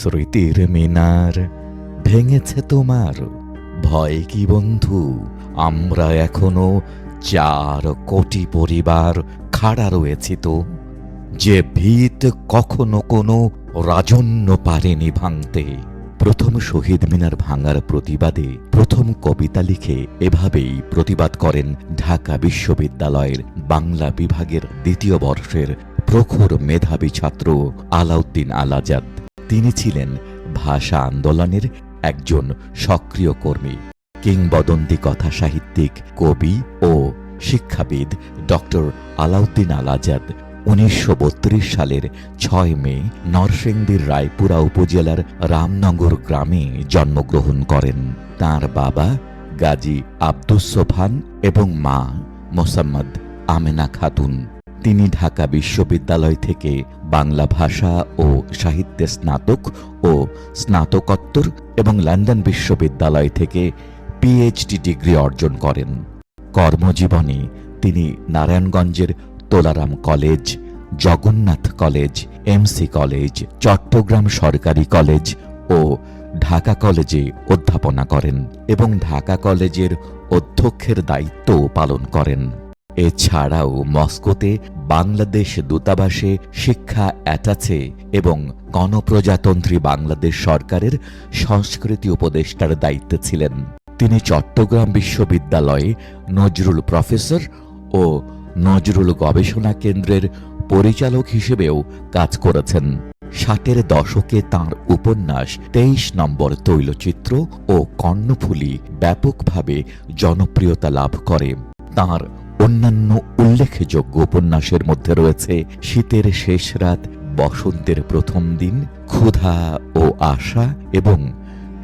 স্মৃতির মিনার ভেঙেছে তোমার। ভয় কি বন্ধু? আমরা এখনও চার কোটি পরিবার খাড়া রয়েছি তো। যে ভিত কখনো কোনো রাজন্য পারেনি ভাঙতে। প্রথম শহীদ মিনার ভাঙার প্রতিবাদে প্রথম কবিতা লিখে এভাবেই প্রতিবাদ করেন ঢাকা বিশ্ববিদ্যালয়ের বাংলা বিভাগের দ্বিতীয় বর্ষের প্রখর মেধাবী ছাত্র আলাউদ্দিন আল আজাদ তিনি ছিলেন ভাষা আন্দোলনের একজন সক্রিয় কর্মী। কিংবদন্তি কথা সাহিত্যিক, কবি ও শিক্ষাবিদ ডক্টর আলাউদ্দিন আল আজাদ উনিশশো বত্রিশ সালের ছয় মে নরসিংদীর রায়পুরা উপজেলার রামনগর গ্রামে জন্মগ্রহণ করেন। তার বাবা গাজী আব্দুস সোফান এবং মা মোসাম্মদ আমেনা খাতুন। তিনি ঢাকা বিশ্ববিদ্যালয় থেকে বাংলা ভাষা ও সাহিত্যে স্নাতক ও স্নাতকোত্তর এবং লন্ডন বিশ্ববিদ্যালয় থেকে পিএইচডি ডিগ্রি অর্জন করেন। কর্মজীবনে তিনি নারায়ণগঞ্জের Tolaram college, Jagannath college, MC college, Chattogram সরকারি কলেজ ও ঢাকা কলেজে অধ্যাপনা করেন এবং ঢাকা কলেজের অধ্যক্ষের দায়িত্বও পালন করেন। এছাড়াও মস্কোতে বাংলাদেশ দূতাবাসে শিক্ষা অ্যাটাচে এবং গণপ্রজাতন্ত্রী বাংলাদেশ সরকারের সংস্কৃতি উপদেষ্টার দায়িত্বে ছিলেন। তিনি চট্টগ্রাম বিশ্ববিদ্যালয়ে নজরুল প্রফেসর ও নজরুল গবেষণা কেন্দ্রের পরিচালক হিসেবেও কাজ করেছেন। ষাটের দশকে তার উপন্যাস তেইশ নম্বর তৈলচিত্র ও কর্ণফুলী ব্যাপকভাবে জনপ্রিয়তা লাভ করে। তার অন্যান্য উল্লেখযোগ্য উপন্যাসের মধ্যে রয়েছে শীতের শেষ রাত, বসন্তের প্রথম দিন, ক্ষুধা ও আশা এবং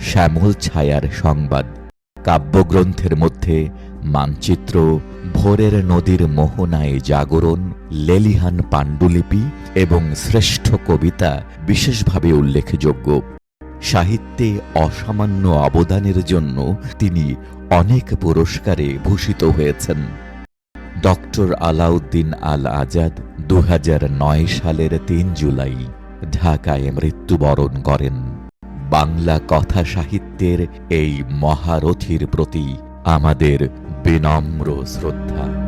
শ্যামল ছায়ার সংবাদ। কাব্যগ্রন্থের মধ্যে মানচিত্র ভোরের নদীর মোহনায় জাগরণ, লেলিহান পাণ্ডুলিপি এবং শ্রেষ্ঠ কবিতা বিশেষভাবে উল্লেখযোগ্য। সাহিত্যে অসামান্য অবদানের জন্য তিনি অনেক পুরস্কারে ভূষিত হয়েছেন। ডক্টর আলাউদ্দিন আল আজাদ দু হাজার নয় সালের তিন জুলাই ঢাকায় মৃত্যুবরণ করেন। বাংলা কথা সাহিত্যের এই মহারথীর প্রতি আমাদের বিনম্র শ্রদ্ধা।